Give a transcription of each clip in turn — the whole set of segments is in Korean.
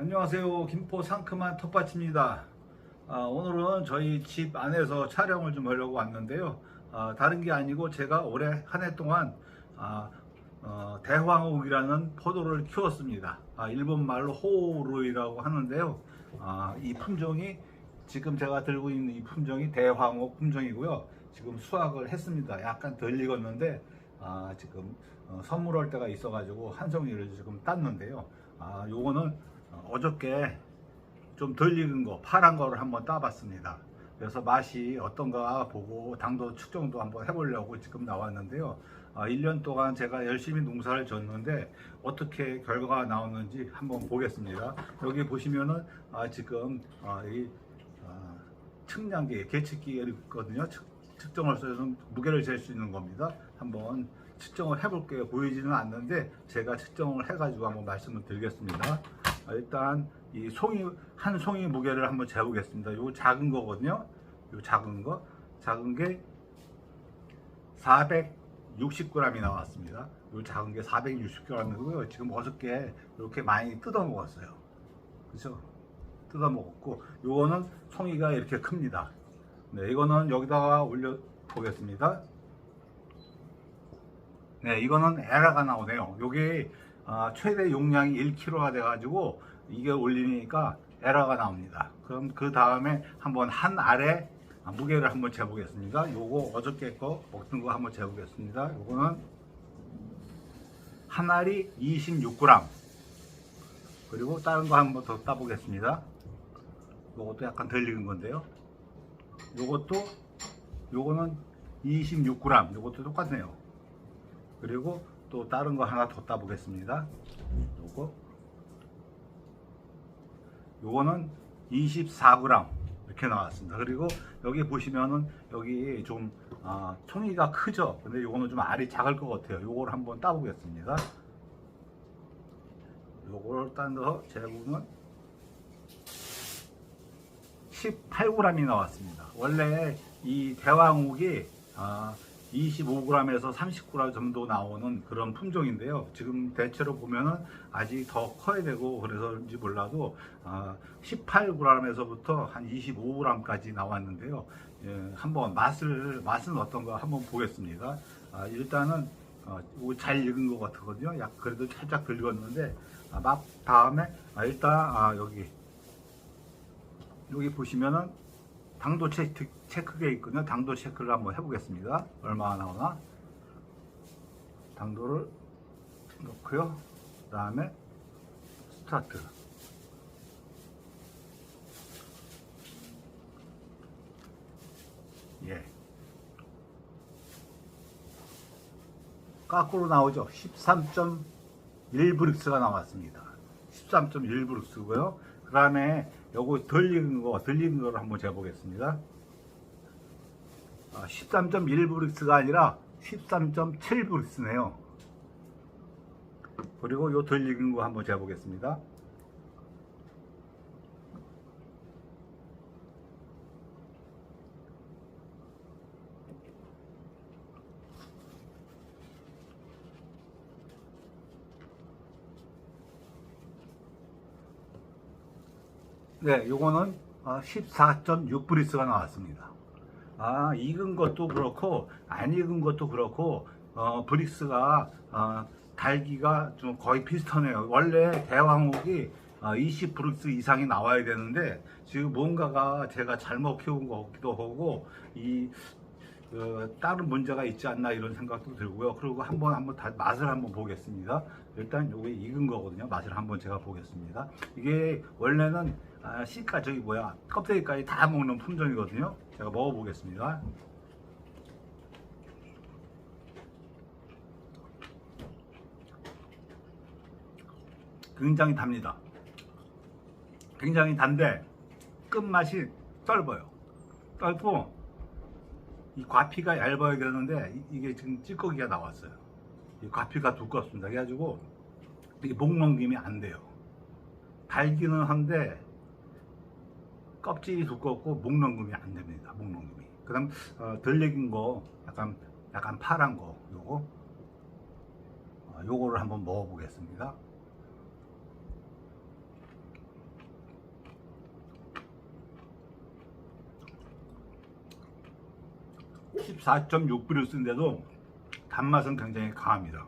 안녕하세요. 김포 상큼한 텃밭입니다. 아, 오늘은 저희 집 안에서 촬영을 좀 하려고 왔는데요. 아, 다른 게 아니고 제가 올해 한 해 동안 아, 어, 대황옥이라는 포도를 키웠습니다. 아, 일본 말로 호우루이라고 하는데요. 아, 이 품종이 지금 제가 들고 있는 이 품종이 대황옥 품종이고요. 지금 수확을 했습니다. 약간 덜 익었는데 아, 지금 어, 선물할 때가 있어 가지고 한 송이를 지금 땄는데요. 아, 요거는 어, 어저께 좀 덜 익은 거, 파란 거를 한번 따봤습니다. 그래서 맛이 어떤가 보고 당도 측정도 한번 해보려고 지금 나왔는데요. 아, 1년 동안 제가 열심히 농사를 졌는데 어떻게 결과가 나오는지 한번 보겠습니다. 여기 보시면은 아, 지금 아, 이 아, 측량기, 계측기가 있거든요. 측, 측정할 수 있는 무게를 잴 수 있는 겁니다. 한번 측정을 해볼게요. 보이지는 않는데 제가 측정을 해가지고 한번 말씀을 드리겠습니다. 아, 일단 이 송이 한 송이 무게를 한번 재보겠습니다. 요 작은 거거든요. 요 작은 거, 작은 게 460g이 나왔습니다. 요 작은 게 460g이고요. 지금 어저께 이렇게 많이 뜯어 먹었어요. 그죠? 뜯어 먹었고, 요거는 송이가 이렇게 큽니다. 네, 이거는 여기다가 올려 보겠습니다. 네, 이거는 에라가 나오네요. 요게 아, 최대 용량이 1kg가 돼가지고 이게 올리니까 에라가 나옵니다. 그럼 그 다음에 한번 한 알에 무게를 한번 재보겠습니다. 요거 어저께 거 먹던 거 한번 재보겠습니다. 요거는 한 알이 26g. 그리고 다른 거 한번 더 따보겠습니다. 요것도 약간 덜 익은 건데요. 요것도 요거는 26g. 요것도 똑같네요. 그리고 또 다른 거 하나 더 따보겠습니다. 요거 요거는 24g 이렇게 나왔습니다. 그리고 여기 보시면은 여기 좀 아, 총이가 크죠. 근데 요거는 좀 알이 작을 것 같아요. 요거를 한번 따보겠습니다. 요거를 딴거 재보면 18g이 나왔습니다. 원래 이 대왕옥이 아, 25g에서 30g 정도 나오는 그런 품종인데요. 지금 대체로 보면은 아직 더 커야 되고 그래서인지 몰라도 아, 18g에서부터 한 25g까지 나왔는데요. 예, 한번 맛을 맛은 어떤가 한번 보겠습니다. 아, 일단은 어, 잘 익은 것 같거든요. 약 그래도 살짝 덜 익었는데 아, 맛 다음에 아, 일단 아, 여기 여기 보시면은 당도 체크, 체크가 있거든요. 당도 체크를 한번 해보겠습니다. 얼마나 나오나? 당도를 넣고요. 그 다음에 스타트. 예. 까꾸로 나오죠. 13.1브릭스가 나왔습니다. 13.1브릭스고요. 그 다음에 요거 덜 익은 거, 덜 익은 거를 한번 재보겠습니다. 13.1브릭스가 아니라 13.7브릭스네요. 그리고 요 덜 익은 거 한번 재보겠습니다. 네, 요거는 14.6브리스가 나왔습니다. 아, 익은 것도 그렇고, 안 익은 것도 그렇고, 어, 브릭스가, 어, 달기가 좀 거의 비슷하네요. 원래 대왕옥이 어, 20 브릭스 이상이 나와야 되는데, 지금 뭔가가 제가 잘못 키운 것 같기도 하고, 이, 어, 다른 문제가 있지 않나 이런 생각도 들고요. 그리고 한번 한번 다 맛을 한번 보겠습니다. 일단 요게 익은 거거든요. 맛을 한번 제가 보겠습니다. 이게 원래는 아, 씨까지 저기 뭐야 껍데기까지 다 먹는 품종이거든요. 제가 먹어보겠습니다. 굉장히 답니다. 굉장히 단데 끝맛이 떫어요. 떫고 이 과피가 얇아야 되는데 이- 이게 지금 찌꺼기가 나왔어요. 이 과피가 두껍습니다. 그래가지고 이게 목 넘김이 안 돼요. 달기는 한데 껍질이 두껍고 목넘김이 안 됩니다. 목넘김이. 그다음 어, 덜 익은 거 약간 약간 파란 거 요거 어, 요거를 한번 먹어보겠습니다. 14.6불을 쓴데도 단맛은 굉장히 강합니다.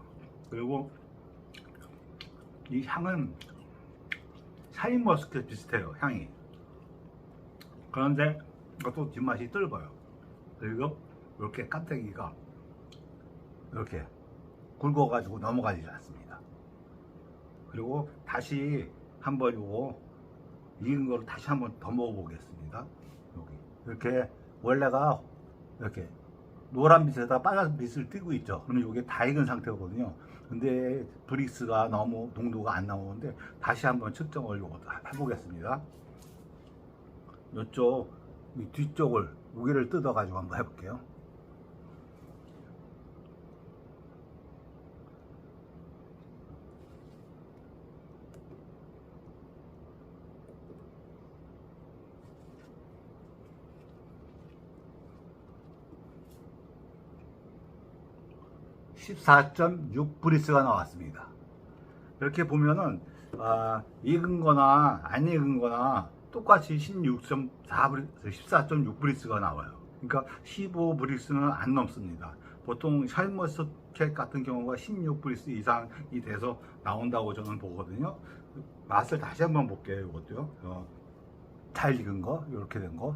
그리고 이 향은 샤인머스켓 비슷해요. 향이. 그런데 이것도 뒷맛이 뜰거요. 그리고 이렇게 깜짝이가 이렇게 굵어가지고 넘어가지 않습니다. 그리고 다시 한번 요거 익은 거를 다시 한번 더 먹어보겠습니다. 여기 이렇게 원래가 이렇게 노란 빛에다 빨간 빛을 띄고 있죠. 그러면 이게 다 익은 상태거든요. 근데 브릭스가 너무 농도가 안 나오는데 다시 한번 측정을 요거 해보겠습니다. 이쪽 이 뒤쪽을 무게를 뜯어 가지고 한번 해볼게요. (14.6 브리스가) 나왔습니다 이렇게 보면은 아, 익은 거나 안 익은 거나 똑같이 16.4 브리, 14.6 브리스가 나와요. 그러니까 15 브리스는 안 넘습니다. 보통 샤인머스켓 같은 경우가 16 브리스 이상이 돼서 나온다고 저는 보거든요. 맛을 다시 한번 볼게요. 이것도요. 어, 잘 익은 거, 이렇게 된 거.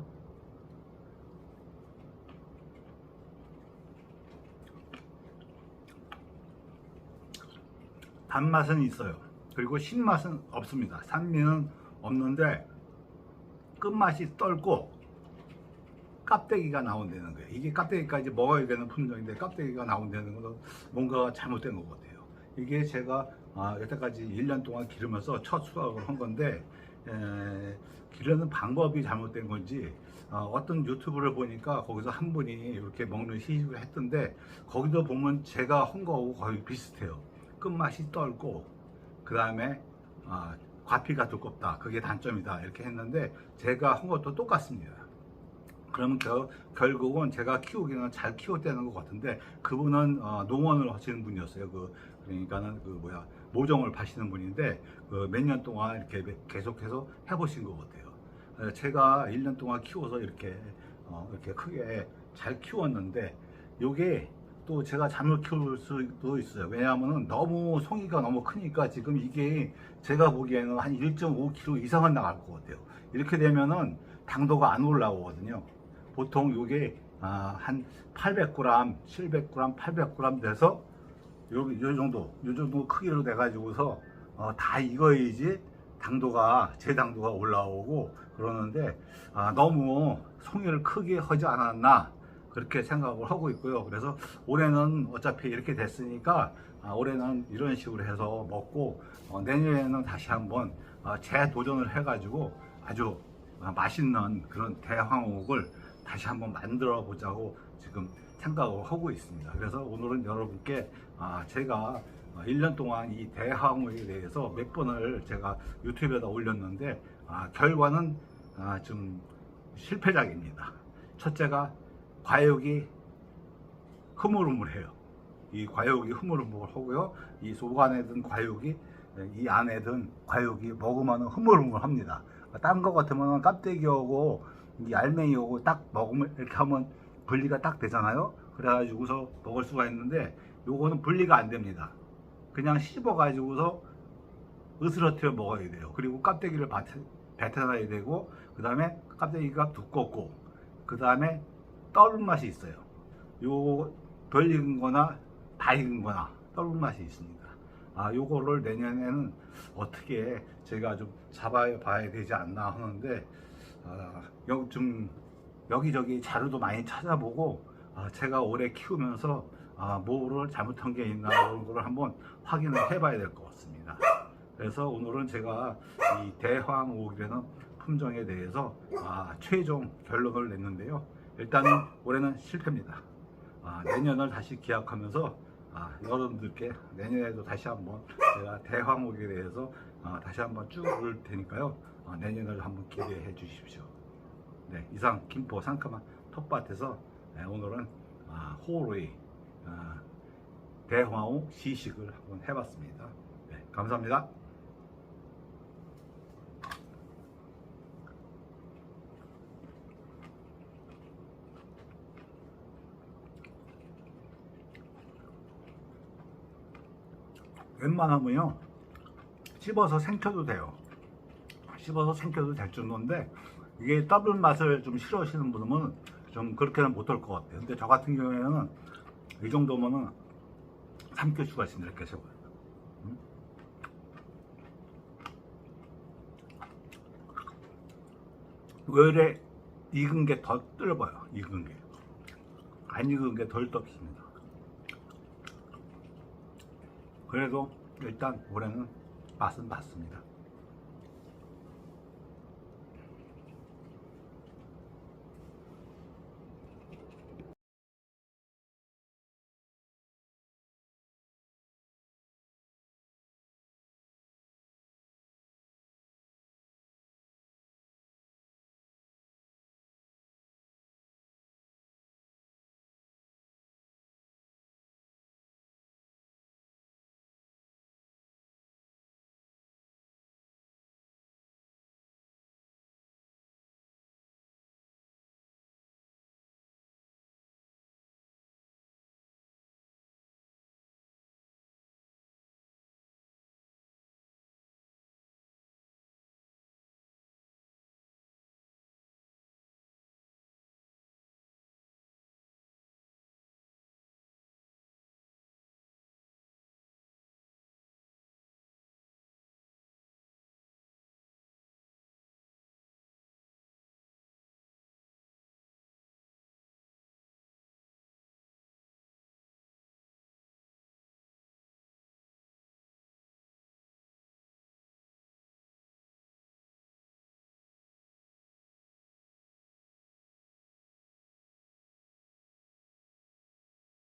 단맛은 있어요. 그리고 신맛은 없습니다. 산미는 없는데 끝맛이 떨고 껍데기가 나온다는 거예요. 이게 껍데기까지 먹어야 되는 품종인데 껍데기가 나온다는 것은 뭔가 잘못된 것 같아요. 이게 제가 아, 여태까지 1년 동안 기르면서 첫 수확을 한 건데 에, 기르는 방법이 잘못된 건지 어, 떤 유튜브를 보니까 거기서 한 분이 이렇게 먹는 시식을 했던데 거기도 보면 제가 한 거하고 거의 비슷해요. 끝맛이 떨고 그 다음에 아, 과피가 두껍다. 그게 단점이다. 이렇게 했는데 제가 한 것도 똑같습니다. 그러면 겨, 결국은 제가 키우기는 잘 키웠다는 것 같은데 그분은 어, 농원을 하시는 분이었어요. 그 그러니까는 그 뭐야 모종을 파시는 분인데 그 몇 년 동안 이렇게 계속해서 해보신 것 같아요. 에, 제가 1년 동안 키워서 이렇게 어, 이렇게 크게 잘 키웠는데 요게 또 제가 잘못 키울 수도 있어요. 왜냐하면 너무 송이가 너무 크니까 지금 이게 제가 보기에는 한 1.5kg 이상은 나갈 것 같아요. 이렇게 되면은 당도가 안 올라오거든요. 보통 이게 아, 한 800g, 700g, 800g 돼서 요, 요 정도, 요 정도 크기로 돼가지고서 어, 다 익어야지 당도가 제 당도가 올라오고 그러는데 아, 너무 송이를 크게 하지 않았나 그렇게 생각을 하고 있고요. 그래서 올해는 어차피 이렇게 됐으니까 아, 올해는 이런 식으로 해서 먹고 어, 내년에는 다시 한번 어, 재도전을 해가지고 아주 어, 맛있는 그런 대황옥을 다시 한번 만들어 보자고 지금 생각을 하고 있습니다. 그래서 오늘은 여러분께 아, 제가 1년 동안 이 대항우에 대해서 몇 번을 제가 유튜브에다 올렸는데 아, 결과는 아, 좀 실패작입니다. 첫째가 과육이 흐물흐물해요. 이 과육이 흐물흐물하고요. 이 속 안에 든 과육이 이 안에 든 과육이 먹으면 흐물흐물합니다. 딴 거 같으면 껍데기하고 이 알맹이하고 딱 먹으면 이렇게 하면 분리가 딱 되잖아요. 그래가지고서 먹을 수가 있는데 요거는 분리가 안 됩니다. 그냥 씹어가지고서 으스러뜨려 먹어야 돼요. 그리고 껍데기를 뱉어놔야 되고 그 다음에 껍데기가 두껍고 그 다음에 떠른 맛이 있어요. 요 덜 익은 거나 다 익은 거나 떠른 맛이 있습니다. 아, 요거를 내년에는 어떻게 제가 좀 잡아봐야 되지 않나 하는데, 아, 여기 좀 여기저기 자료도 많이 찾아보고, 아, 제가 오래 키우면서 아, 뭐를 잘못한 게 있나 그런 걸 한번 확인을 해봐야 될 것 같습니다. 그래서 오늘은 제가 이 대황옥이라는 품종에 대해서 아, 최종 결론을 냈는데요. 일단은 올해는 실패입니다. 아, 내년을 다시 기약하면서 아, 여러분들께 내년에도 다시 한번 제가 대황옥에 대해서 아, 다시 한번 쭉올 테니까요. 아, 내년을 한번 기대해 주십시오. 네, 이상 김포 상큼한 텃밭에서 네, 오늘은 아, 호로의 아, 대황옥 시식을 한번 해봤습니다. 네, 감사합니다. 웬만하면요 씹어서 생켜도 돼요. 씹어서 생겨도 될 정도인데 이게 더블 맛을 좀 싫어하시는 분은 좀 그렇게는 못할 것 같아요. 근데 저 같은 경우에는 이 정도면은 수가 있습니다. 이렇게 해서. 음? 왜 익은 게 더 뜰어요. 익은 게. 안 익은 게덜 떴습니다. 그래도 일단 올해는 맛은 맞습니다.